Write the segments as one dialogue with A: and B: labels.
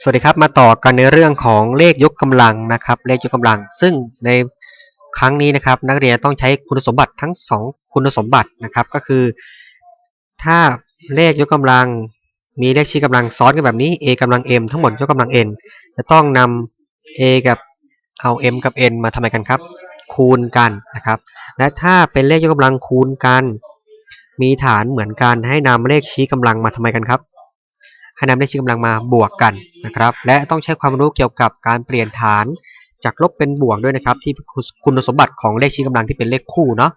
A: สวัสดีครับ มาต่อกันในเรื่องของเลขยกกำลังนะครับ เลขยกกำลัง ซึ่งในครั้งนี้นะครับ นักเรียนต้องใช้คุณสมบัติทั้ง 2 คุณสมบัตินะครับ ก็คือ ถ้าเลขยกกำลัง มีเลขชี้กำลังซ้อนกันแบบนี้ a กำลัง m ทั้งหมดยกกำลัง n จะต้องนำ a กับเอา m กับ n มาทำไมกันครับ คูณกันนะครับ และถ้าเป็นเลขยกกำลังคูณกัน มีฐานเหมือนกันให้นำเลขชี้กำลังมาทำไมกันครับ ให้นำเลขชี้กำลังมาบวกกันนะครับ และต้องใช้ความรู้เกี่ยวกับการเปลี่ยนฐานจากลบเป็นบวกด้วยนะครับ ที่คุณสมบัติของเลขชี้กำลังที่เป็นเลขคู่เนาะ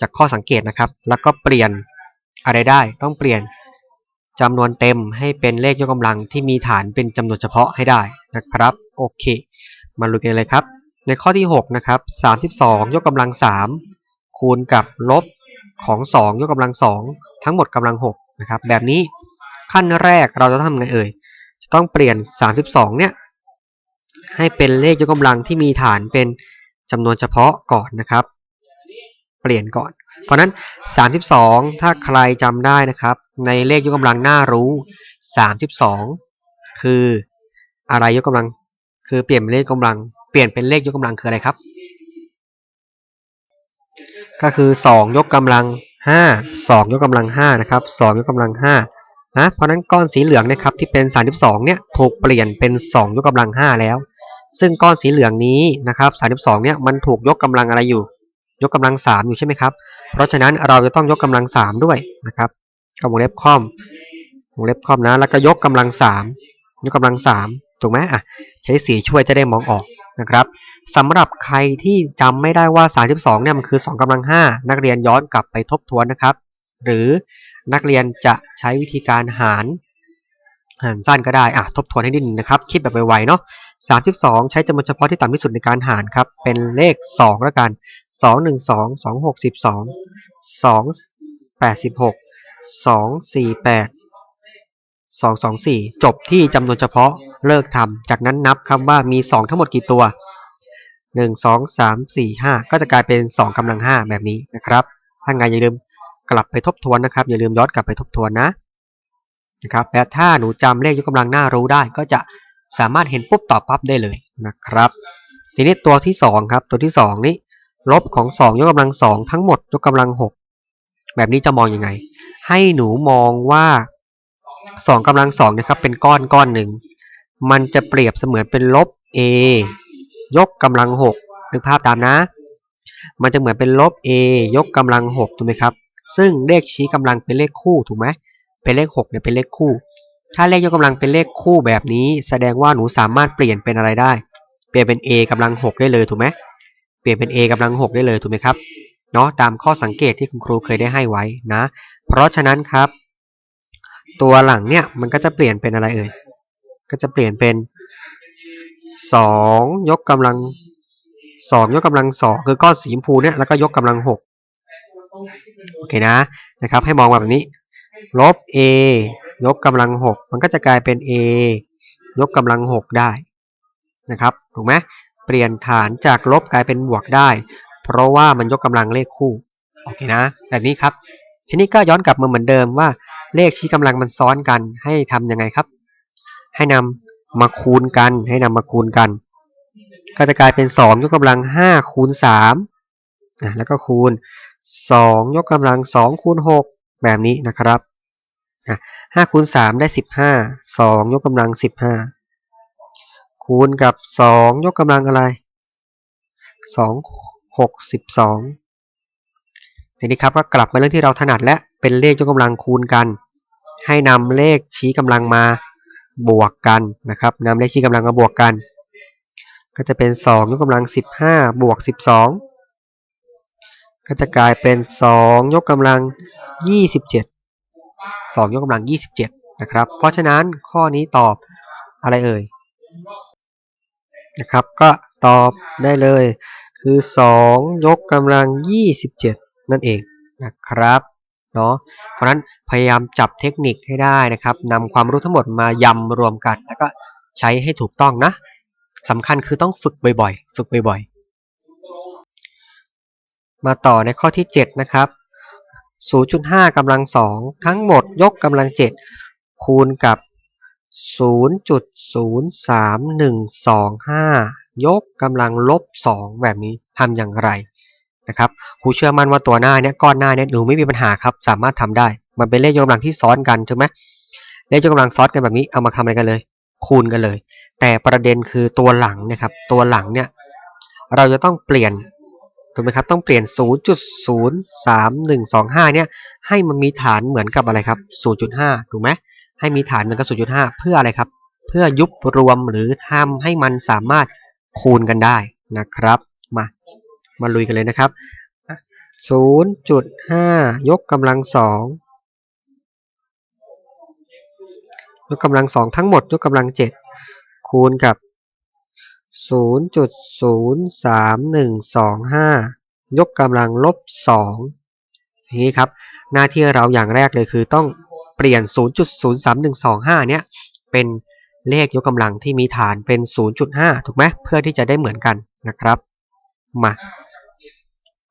A: จากข้อสังเกตนะครับ แล้วก็เปลี่ยนอะไรได้ ต้องเปลี่ยนจำนวนเต็มให้เป็นเลขยกกำลังที่มีฐานเป็นจำนวนเฉพาะให้ได้นะครับโอเค มาลุยกันเลยครับ ในข้อที่6นะครับ32 ยกกำลัง 3 คูณกับลบของ 2 ยกกำลัง 2 ทั้งหมดกำลัง6นะครับแบบนี้ ขั้นแรกเราจะทำไงเอ่ย จะต้องเปลี่ยน 32 เนี่ย ให้เป็นเลขยกกำลังที่มีฐานเป็นจำนวนเฉพาะก่อนนะครับ เปลี่ยนก่อน เพราะนั้น 32 ถ้าใครจำได้นะครับ ในเลขยกกำลังน่ารู้ 32 คืออะไรยกกำลัง คือเปลี่ยนเป็นเลขกำลัง เปลี่ยนเป็นเลขยกกำลังคืออะไรครับ ก็คือ 2 ยกกำลัง5 2 ยกกำลัง5นะครับ 2 ยกกำลัง5 นะเพราะนั้นก้อนสีเหลืองนะครับที่เป็น 32 เนี่ยถูกเปลี่ยนเป็น 2 ยกกำลัง 5 แล้ว ซึ่งก้อนสีเหลืองนี้นะครับ32 เนี่ยมันถูกยกกำลังอะไรอยู่ ยกกำลัง 3 อยู่ใช่ไหมครับ เพราะฉะนั้นเราจะต้องยกกำลัง 3 ด้วยนะครับกับวงเล็บคอมวงเล็บคอมนะ แล้วก็ยกกำลัง 3 ยกกำลัง 3 ถูกไหมอะใช้สีช่วยจะได้มองออกนะครับสำหรับใครที่จำไม่ได้ว่า 32 เนี่ยมันคือ 2กำลัง 5 นักเรียนย้อนกลับไปทบทวนนะครับ หรือ นักเรียนจะใช้วิธีการหาร หารสั้นก็ได้อะทบทวนให้นิดนึงนะครับ คิดแบบไวๆเนาะ32 ใช้จำนวนเฉพาะที่ต่ำที่สุดในการหารครับ เป็นเลข 2 แล้วกัน 2 1 2 2 6 12 2 86 2 4 8 2 2 4 จบที่จำนวนเฉพาะเลิกทำจากนั้นนับครับว่ามี 2 ทั้งหมดกี่ตัว 1 2 3 4 5 ก็จะกลายเป็น 2กำลัง 5 แบบนี้นะครับ ถ้าไงอย่าลืม กลับไปทบทวนนะครับ อย่าลืมย้อนกลับไปทบทวนนะนะครับและถ้าหนูจำเลขยกกำลังหน้ารู้ได้ ก็จะสามารถเห็นปุ๊บตอบปั๊บได้เลยนะครับ ทีนี้ตัวที่2ครับตัวที่ 2 นี้ลบของ 2 ยกกำลัง 2 ทั้งหมดยกกำลัง 6 แบบนี้จะมองยังไง ให้หนูมองว่า 2กำลัง2นะครับเป็นก้อนก้อนหนึ่งมันจะเปรียบเสมือนเป็นลบ a ยกกำลัง6นึกภาพตามนะ มันจะเหมือนเป็นลบ a ยกกำลัง6ถูกไหมครับ ซึ่งเลขชี้กำลังเป็นเลขคู่ถูกไหมเป็นเลข6เนี่ยเป็นเลขคู่ ถ้าเลขยกกำลังเป็นเลขคู่แบบนี้ แสดงว่าหนูสามารถเปลี่ยนเป็นอะไรได้ เปลี่ยนเป็น a กำลัง 6 ได้เลยถูกไหมเปลี่ยนเป็น a กำลัง 6 ได้เลยถูกไหมครับเนาะตามข้อสังเกตที่คุณครูเคยได้ให้ไว้นะ เพราะฉะนั้นครับ ตัวหลังเนี่ยมันก็จะเปลี่ยนเป็นอะไรเอ่ยก็จะเปลี่ยนเป็น 2 ยกกำลัง 2 ยกกำลัง2คือก้อนสีชมพูเนี่ยแล้วก็ยกกำลัง 6 โอเคนะนะครับ ให้มองแบบนี้ ลบ a ยกกำลัง 6 มันก็จะกลายเป็น a ยกกำลัง 6 ได้นะครับถูกไหมเปลี่ยนฐานจากลบกลายเป็นบวกได้ เพราะว่ามันยกกำลังเลขคู่โอเคนะแบบนี้ครับทีนี้ก็ย้อนกลับมาเหมือนเดิมว่า เลขชี้กำลังมันซ้อนกันให้ทำยังไงครับ ให้นำมาคูณกัน ให้นำมาคูณกัน ก็จะกลายเป็น2ยกกำลัง5คูณ3นะแล้วก็คูณ 2 ยกกำลัง 2 คูณ 6 แบบนี้นะครับ5คูณ 3 ได้ 15 2 ยกกำลัง 15 คูณกับ 2 ยกกำลังอะไร 2 6 12ทีนี้ครับก็กลับมาเรื่องที่เราถนัดและเป็นเลขยกกำลังคูณกัน ให้นำเลขชี้กำลังมาบวกกันนะครับนำเลขชี้กำลังมาบวกกัน ก็จะเป็น 2 ยกกำลัง 15 บวก 12 ก็จะกลายเป็น 2 ยกกำลัง 27 2 ยกกำลัง 27 นะครับ เพราะฉะนั้นข้อนี้ตอบอะไรเอ่ยนะครับ ก็ตอบได้เลยคือ 2 ยกกำลัง 27 นั่นเองนะครับเนาะเพราะนั้นพยายามจับเทคนิคให้ได้นะครับนำความรู้ทั้งหมดมายำรวมกัน แล้วก็ใช้ให้ถูกต้องนะสำคัญคือต้องฝึกบ่อยๆ ฝึกบ่อย มาต่อในข้อที่ 7 นะครับ 0.5กำลัง2ทั้งหมดยกกำลัง 7 คูณกับ 0.03125 ยกกำลังลบ 2 แบบนี้ทำอย่างไรนะครับครูเชื่อมั่นว่าตัวหน้าเนี้ยก้อนหน้าเนี้ยหนูไม่มีปัญหาครับ สามารถทำได้ มันเป็นเลขยกกำลังที่ซ้อนกันถูกไหมเลขยกกำลังซ้อนกันแบบนี้เอามาทำอะไรกันเลย คูณกันเลย แต่ประเด็นคือตัวหลังนะครับตัวหลังเนี่ยเราจะต้องเปลี่ยน ถูกไหมครับ ต้องเปลี่ยน 0.03125 เนี่ย ให้มันมีฐานเหมือนกับอะไรครับ 0.5 ถูกไหม ให้มีฐานเหมือนกับ 0.5 เพื่ออะไรครับ เพื่อยุบรวมหรือทำให้มันสามารถคูณกันได้นะครับ มา มาลุยกันเลยนะครับ 0.5 ยกกำลังสองยกกำลังสองทั้งหมดยกกำลังเจ็ดคูณกับ 0.03125ยกกำลังลบ2ทีนี้ครับ หน้าที่เราอย่างแรกเลยคือต้องเปลี่ยน 0.03125 เนี่ย เป็นเลขยกกำลังที่มีฐานเป็น 0.5 ถูกไหมเพื่อที่จะได้เหมือนกันนะครับ มา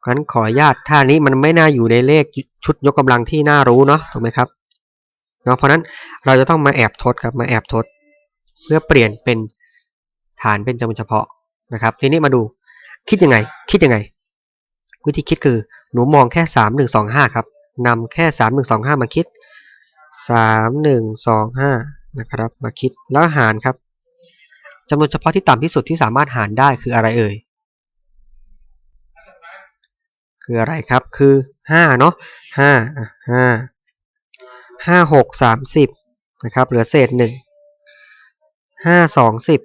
A: งั้นขออนุญาตท่านี้มันไม่น่าอยู่ในเลขชุดยกกำลังที่น่ารู้เนาะถูกไหมครับเนาะเพราะนั้นเราจะต้องมาแอบทดครับมาแอบทด เพื่อเปลี่ยนเป็น ฐานเป็นจำนวนเฉพาะนะครับ ทีนี้มาดูคิดยังไง คิดยังไง วิธีคิดคือหนูมองแค่สามหนึ่งสองห้าครับนำแค่สามหนึ่งสองห้ามาคิดสามหนึ่งสองห้านะครับ มาคิดแล้วหารครับจำนวนเฉพาะที่ต่ำที่สุดที่สามารถหารได้คืออะไรเอ่ยคืออะไรครับ คือห้าเนาะห้าห้าห้าหกสามสิบนะครับ เหลือเศษหนึ่งห้าสองสิบ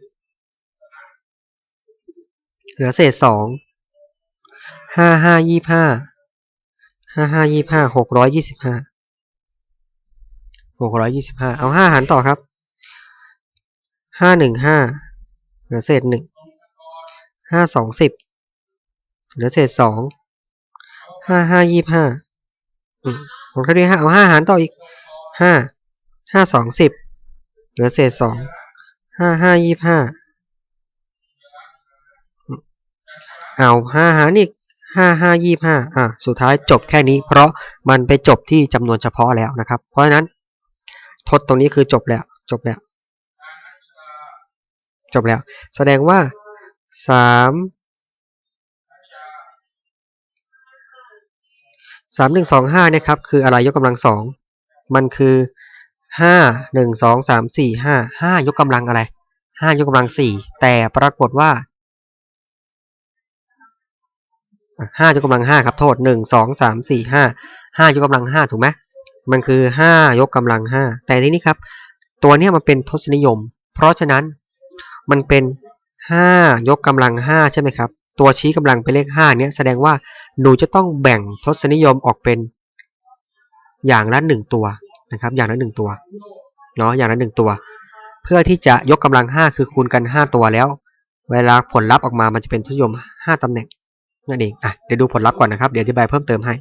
A: เหลือเศษสองห้าห้ายี่ห้าห้าห้ายี่ห้าหกร้อยยี่สิบห้าหกร้อยยี่สิบห้าเอาห้าหารต่อครับห้าหนึ่งห้าเหลือเศษหนึ่งห้าสองสิบเหลือเศษสองห้าห้ายี่ห้าผมก็ได้ห้าเอาห้าหารต่ออีกห้าห้าสองสิบเหลือเศษสองห้าห้ายี่ห้า เอาห้าหารอีกห้าห้ายี่ห้าอะสุดท้ายจบแค่นี้ เพราะมันไปจบที่จำนวนเฉพาะแล้วนะครับ เพราะฉะนั้นทดตรงนี้คือจบแล้ว จบแล้ว จบแล้ว แสดงว่าสามสามหนึ่งสองห้าเนี่ยครับคืออะไรยกกำลังสองมันคือห้าหนึ่งสองสามสี่ห้าห้ายกกำลังอะไรห้ายกกำลังสี่แต่ปรากฏว่า ห้ายกกำลังห้าครับโทษหนึ่งสองสามสี่ห้าห้ายกกำลังห้าถูกไหมมันคือห้ายกกำลังห้าแต่ทีนี้ครับ ตัวเนี้ยมันเป็นทศนิยม เพราะฉะนั้นมันเป็นห้ายกกำลังห้าใช่ไหมครับ ตัวชี้กำลังเป็นเลขห้าเนี้ยแสดงว่าหนูจะต้องแบ่งทศนิยมออกเป็น อย่างละหนึ่งตัวนะครับ อย่างละหนึ่งตัวเนาะอย่างละหนึ่งตัว เพื่อที่จะยกกำลังห้าคือคูณกันห้าตัวแล้ว เวลาผลลัพธ์ออกมามันจะเป็นทศนิยมห้าตำแหน่ง นั่นเองอะเดี๋ยวดูผลลัพธ์ก่อนนะครับ เดี๋ยวอธิบายเพิ่มเติมให้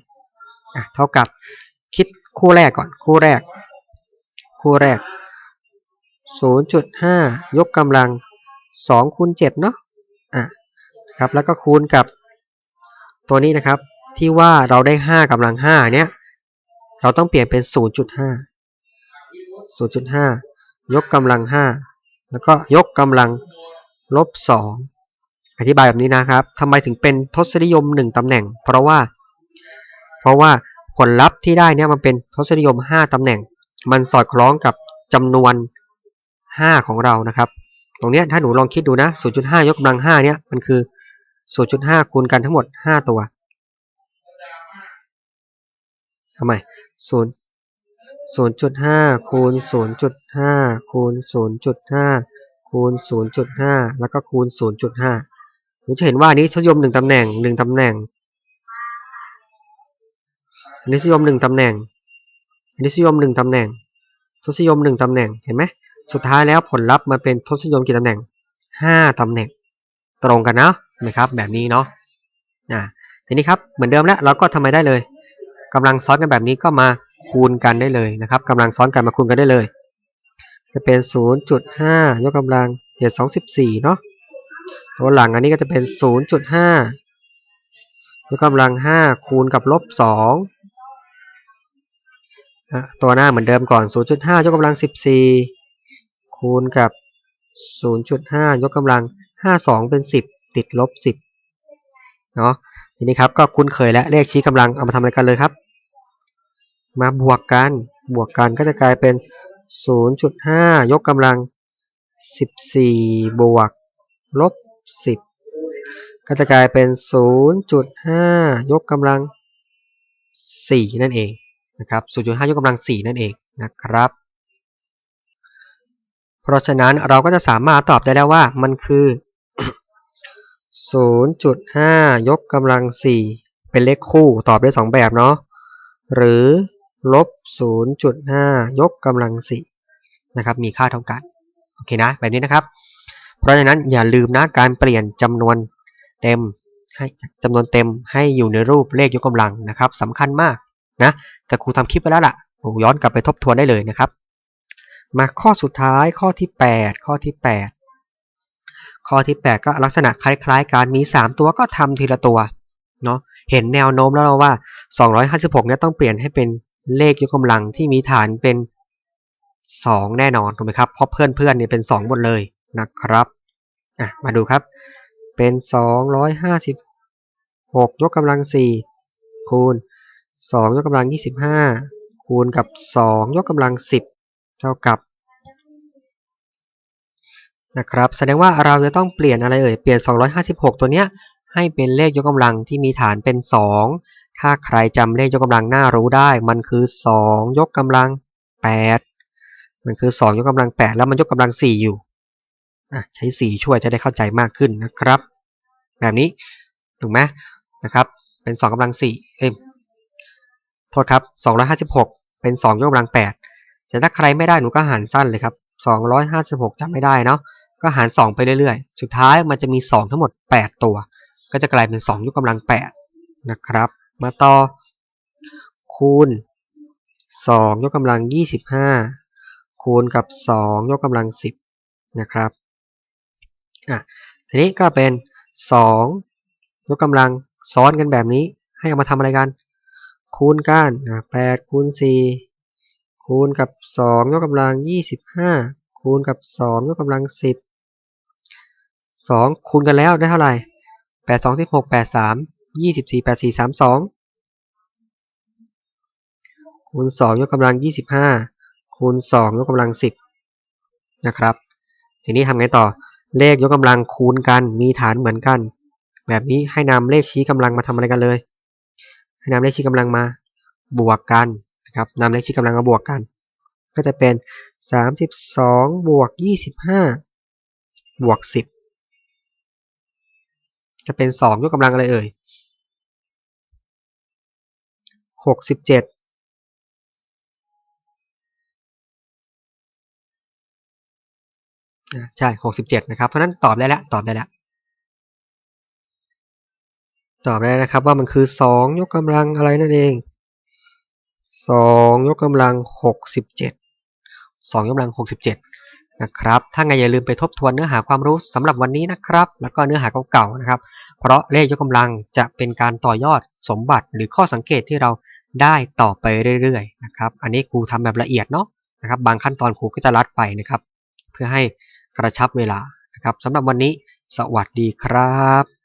A: อะเท่ากับคิดคู่แรกก่อน คู่แรก คู่แรก 0.5 ยกกำลัง2คูณ7เนาะอะครับแล้วก็คูณกับตัวนี้นะครับ ที่ว่าเราได้ 5กำลัง5เนี้ยเราต้องเปลี่ยนเป็น 0.5 0.5 ยกกำลัง 5 แล้วก็ยกกำลังลบ2 อธิบายแบบนี้นะครับทำไมถึงเป็นทศนิยม 1ตำแหน่ง เพราะว่า เพราะว่าผลลัพธ์ที่ได้เนี่ยมันเป็นทศนิยม 5ตำแหน่ง มันสอดคล้องกับจำนวน 5 ของเรานะครับ ตรงนี้ถ้าหนูลองคิดดูนะ 0.5 ยกกำลัง 5 เนี่ยมันคือ 0.5 คูณกันทั้งหมด 5 ตัวทำไม0 0.5 คูณ 0.5 คูณ 0.5 คูณ 0.5 แล้วก็คูณ 0.5 เราจะเห็นว่านี้ทศยมหนึ่งตำแหน่งหนึ่งตำแหน่งอันนี้ทศยมหนึ่งตำแหน่งอันนี้ทศยมหนึ่งตำแหน่ง ทศยมหนึ่งตำแหน่งเห็นไหมสุดท้ายแล้วผลลัพธ์มาเป็นทศยมกี่ตำแหน่งห้าตำแหน่ง ตรงกันนะนะครับ แบบนี้เนาะอ่าทีนี้ครับเหมือนเดิมแล้วเราก็ทำไมได้เลยกำลังซ้อนกันแบบนี้ก็มาคูณกันได้เลยนะครับกำลังซ้อนกันมาคูณกันได้เลย จะเป็น 0.5 ยกกำลัง724เนาะ ตัวหลังอันนี้ก็จะเป็น 0.5ยกกำลัง 5 คูณกับลบ2ตัวหน้าเหมือนเดิมก่อน 0.5 ยกกำลัง 14 คูณกับ 0.5 ยกกำลัง 52 เป็น 10 ติดลบ 10 เนาะทีนี้ครับก็คุ้นเคยแล้วเลขชี้กำลังเอามาทำอะไรกันเลยครับ มาบวกกันบวกกันก็จะกลายเป็น 0.5 ยกกำลัง 14 บวกลบ 10ก็จะกลายเป็น 0.5 ยกกำลัง 4 นั่นเองนะครับ 0.5 ยกกำลัง 4 นั่นเองนะครับ เพราะฉะนั้นเราก็จะสามารถตอบได้แล้วว่ามันคือ 0.5 ยกกำลัง 4 เป็นเลขคู่ตอบได้ 2 แบบเนาะ หรือลบ 0.5 ยกกำลัง 4 นะครับ มีค่าเท่ากัน โอเคนะ แบบนี้นะครับ เพราะฉะนั้นอย่าลืมนะการเปลี่ยนจำนวนเต็มให้จำนวนเต็มให้อยู่ในรูปเลขยกกำลังนะครับสำคัญมากนะแต่ครูทำคลิปไปแล้วล่ะย้อนกลับไปทบทวนได้เลยนะครับ มาข้อสุดท้ายข้อที่ 8 ข้อที่ 8 ข้อที่ 8 ก็ลักษณะคล้ายๆการมี 3 ตัวก็ทำทีละตัวเนาะเห็นแนวโน้มแล้วว่า 256เนี่ยต้องเปลี่ยนให้เป็นเลขยกกำลังที่มีฐานเป็น 2 แน่นอนถูกไหมครับเพราะเพื่อนเพื่อนเนี่ยเป็น 2 หมดเลย นะครับอะมาดูครับ เป็น 256 ยกกำลัง 4 คูณ 2 ยกกำลัง 25 คูณกับ 2 ยกกำลัง 10 เท่ากับนะครับแสดงว่าเราจะต้องเปลี่ยนอะไรเอ่ยเปลี่ยน 256 ตัวเนี้ยให้เป็นเลขยกกำลังที่มีฐานเป็น 2 ถ้าใครจำเลขยกกำลังหน้ารู้ได้ มันคือ 2 ยกกำลัง 8 มันคือ 2 ยกกำลัง 8 แล้วมันยกกำลัง 4 อยู่ ใช้4ช่วยจะได้เข้าใจมากขึ้นนะครับ แบบนี้ถูกไหมนะครับ เป็น2กำลัง4เอ้ยโทษครับ256 เป็น2ยกกำลัง8แต่ถ้าใครไม่ได้หนูก็หารสั้นเลยครับ256จำไม่ได้เนาะก็หาร 2 ไปเรื่อยๆ สุดท้ายมันจะมี 2 ทั้งหมด 8 ตัว ก็จะกลายเป็น 2 ยกกำลัง 8 นะครับ มาต่อ คูณ 2 ยกกำลัง 25 คูณกับ 2 ยกกำลัง 10 นะครับ อะทีนี้ก็เป็น 2 ยกกำลังซ้อนกันแบบนี้ ให้เอามาทำอะไรกัน คูณกันนะ8คูณ4คูณกับ 2 ยกกำลัง 25 คูณกับ 2 ยกกำลัง 10 2 คูณกันแล้วได้เท่าไหร่ 8 2 16 8 3 24 8 4 3 2 คูณ 2 ยกกำลัง 25 คูณ 2 ยกกำลัง 10 นะครับ ทีนี้ทำไงต่อ เลขยกกำลังคูณกัน มีฐานเหมือนกัน แบบนี้ให้นำเลขชี้กำลังมาทำอะไรกันเลย ให้นำเลขชี้กำลังมาบวกกันนะครับนำเลขชี้กำลังมาบวกกัน ก็จะเป็น 32 บวก 25 บวก 10 จะเป็น 2 ยกกำลังอะไรเอ่ย67 อ่าใช่67นะครับ เพราะนั้นตอบได้แล้วตอบได้แล้วตอบได้นะครับว่ามันคือ2ยกกำลังอะไรนั่นเอง2ยกกำลัง67 2ยกกำลัง67นะครับ ถ้าไงอย่าลืมไปทบทวนเนื้อหาความรู้สำหรับวันนี้นะครับ แล้วก็เนื้อหาเก่าๆนะครับ เพราะเลขยกกำลังจะเป็นการต่อยอดสมบัติหรือข้อสังเกตที่เราได้ต่อไปเรื่อยๆนะครับ อันนี้ครูทำแบบละเอียดเนาะนะครับ บางขั้นตอนครูก็จะลัดไปนะครับ เพื่อให้ กระชับเวลานะครับสำหรับวันนี้สวัสดีครับ